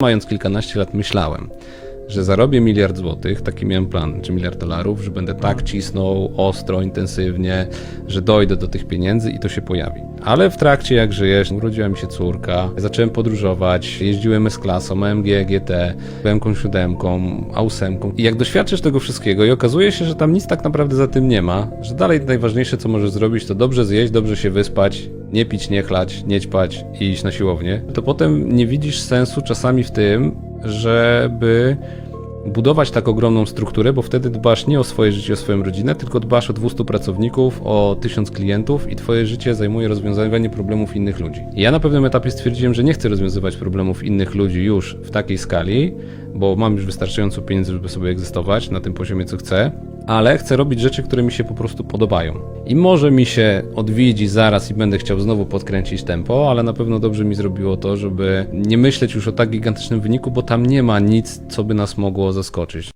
Mając kilkanaście lat myślałem, że zarobię miliard złotych, taki miałem plan, czy miliard dolarów, że będę tak cisnął ostro, intensywnie, że dojdę do tych pieniędzy i to się pojawi. Ale w trakcie, jak żyjesz, urodziła mi się córka, zacząłem podróżować, jeździłem S-klasą, AMG, GT, BM-ką 7, A8 i jak doświadczysz tego wszystkiego i okazuje się, że tam nic tak naprawdę za tym nie ma, że dalej najważniejsze, co możesz zrobić, to dobrze zjeść, dobrze się wyspać, nie pić, nie chlać, nie ćpać i iść na siłownię, to potem nie widzisz sensu czasami w tym, żeby budować tak ogromną strukturę, bo wtedy dbasz nie o swoje życie, o swoją rodzinę, tylko dbasz o 200 pracowników, o 1000 klientów i twoje życie zajmuje rozwiązywanie problemów innych ludzi. Ja na pewnym etapie stwierdziłem, że nie chcę rozwiązywać problemów innych ludzi już w takiej skali, bo mam już wystarczająco pieniędzy, żeby sobie egzystować na tym poziomie, co chcę, ale chcę robić rzeczy, które mi się po prostu podobają. I może mi się odwiedzi zaraz i będę chciał znowu podkręcić tempo, ale na pewno dobrze mi zrobiło to, żeby nie myśleć już o tak gigantycznym wyniku, bo tam nie ma nic, co by nas mogło zaskoczyć.